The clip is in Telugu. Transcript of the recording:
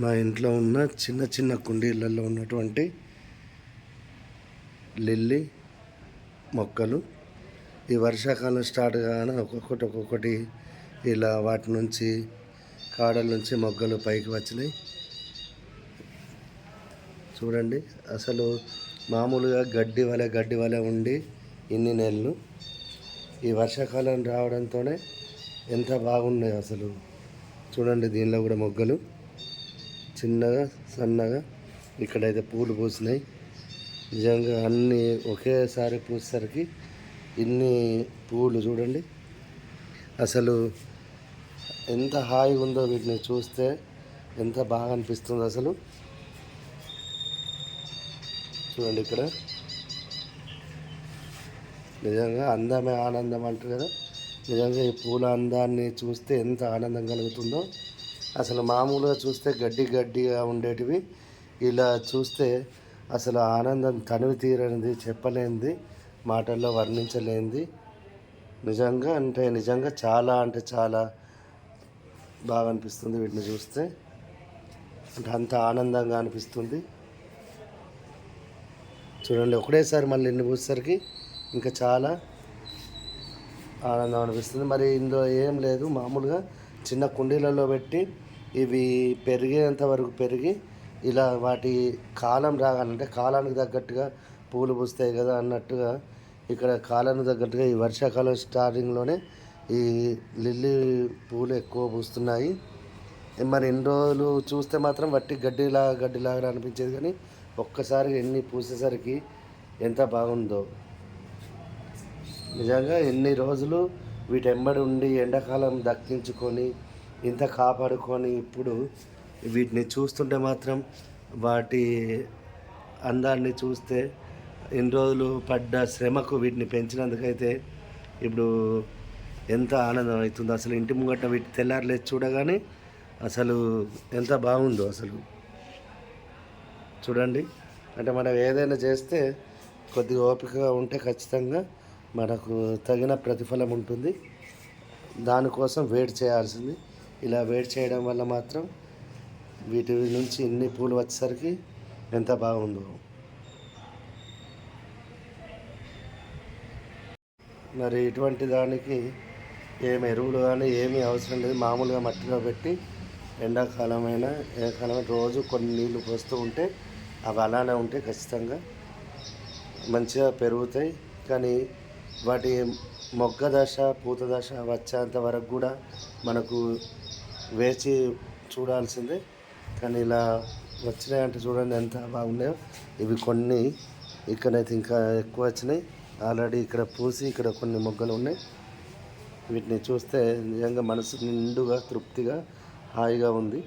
మా ఇంట్లో ఉన్న చిన్న చిన్న కుండీలలో ఉన్నటువంటి లిల్లీ మొక్కలు ఈ వర్షాకాలం స్టార్ట్ కాగానే ఒక్కొక్కటి ఒక్కొక్కటి ఇలా వాటి నుంచి కాడల నుంచి మొగ్గలు పైకి వచ్చినాయి. చూడండి అసలు మామూలుగా గడ్డి వలె గడ్డి వలె ఉండి ఇన్ని నెలలు ఈ వర్షాకాలం రావడంతోనే ఎంత బాగున్నాయి అసలు. చూడండి దీనిలో కూడా మొగ్గలు. చిన్నగా సన్నగా ఇక్కడైతే పూలు పూసినాయి. నిజంగా అన్నీ ఒకేసారి పూసేసరికి ఇన్ని పూలు చూడండి. అసలు ఎంత హాయిగా ఉందో వీటిని చూస్తే ఎంత బాగా అనిపిస్తుంది అసలు. చూడండి ఇక్కడ. నిజంగా అందమే ఆనందం అంటారు కదా. నిజంగా ఈ పూల అందాన్ని చూస్తే ఎంత ఆనందం కలుగుతుందో. అసలు మామూలుగా చూస్తే గడ్డి గడ్డిగా ఉండేటివి. ఇలా చూస్తే అసలు ఆనందం తనివి తీరనిది చెప్పలేనిది మాటల్లో వర్ణించలేనిది. నిజంగా అంటే నిజంగా చాలా అంటే చాలా బాగా అనిపిస్తుంది వీటిని చూస్తే. అంటే అంత ఆనందంగా అనిపిస్తుంది. చూడండి ఒకటేసారి మళ్ళీ ఇన్ని పూసేసరికి ఇంకా చాలా ఆనందం అనిపిస్తుంది. మరి ఇందులో ఏం లేదు మామూలుగా చిన్న కుండీలలో పెట్టి ఇవి పెరిగేంత వరకు పెరిగి ఇలా వాటి కాలం రాగాలంటే కాలానికి తగ్గట్టుగా పూలు పూస్తాయి కదా అన్నట్టుగా ఇక్కడ కాలానికి తగ్గట్టుగా ఈ వర్షాకాలం స్టార్టింగ్లోనే ఈ లిల్లీ పూలు ఎక్కువ పూస్తున్నాయి. మరి ఎన్ని రోజులు చూస్తే మాత్రం వట్టి గడ్డిలా గడ్డిలాగా అనిపించేది కానీ ఒక్కసారి ఎన్ని పూసేసరికి ఎంత బాగుందో. నిజంగా ఎన్ని రోజులు వీటెంబడి ఉండి ఎండాకాలం దక్కించుకొని ఇంత కాపాడుకొని ఇప్పుడు వీటిని చూస్తుంటే మాత్రం వాటి అందాన్ని చూస్తే ఎన్ని రోజులు పడ్డ శ్రమకు వీటిని పెంచినందుకైతే ఇప్పుడు ఎంత ఆనందం అవుతుందో. అసలు ఇంటి ముంగట వీటి తెల్లారలేసి చూడగానే అసలు ఎంత బాగుందో అసలు. చూడండి. అంటే మనం ఏదైనా చేస్తే కొద్దిగా ఓపికగా ఉంటే ఖచ్చితంగా మనకు తగిన ప్రతిఫలం ఉంటుంది. దానికోసం వెయిట్ చేయాల్సింది. ఇలా వెయిట్ చేయడం వల్ల మాత్రం వీటి నుంచి ఇన్ని పూలు వచ్చేసరికి ఎంత బాగుందో. మరి ఇటువంటి దానికి ఏమి ఎరువులు కానీ ఏమీ అవసరం లేదు. మామూలుగా మట్టిలో పెట్టి ఎండాకాలమైనా ఏ కాలమైనా రోజు కొన్ని నీళ్ళు పోస్తూ ఉంటే అవి అలానే ఉంటే ఖచ్చితంగా మంచిగా పెరుగుతాయి. కానీ వాటి మొగ్గ దశ పూత దశ వచ్చేంత వరకు కూడా మనకు వేచి చూడాల్సిందే. కానీ ఇలా వచ్చినాయంటే చూడండి ఎంత బాగున్నాయో. ఇవి కొన్ని ఇక్కడైతే ఇంకా ఎక్కువ వచ్చినాయి. ఆల్రెడీ ఇక్కడ పూసి ఇక్కడ కొన్ని మొగ్గలు ఉన్నాయి. వీటిని చూస్తే నిజంగా మనసు నిండుగా తృప్తిగా హాయిగా ఉంది.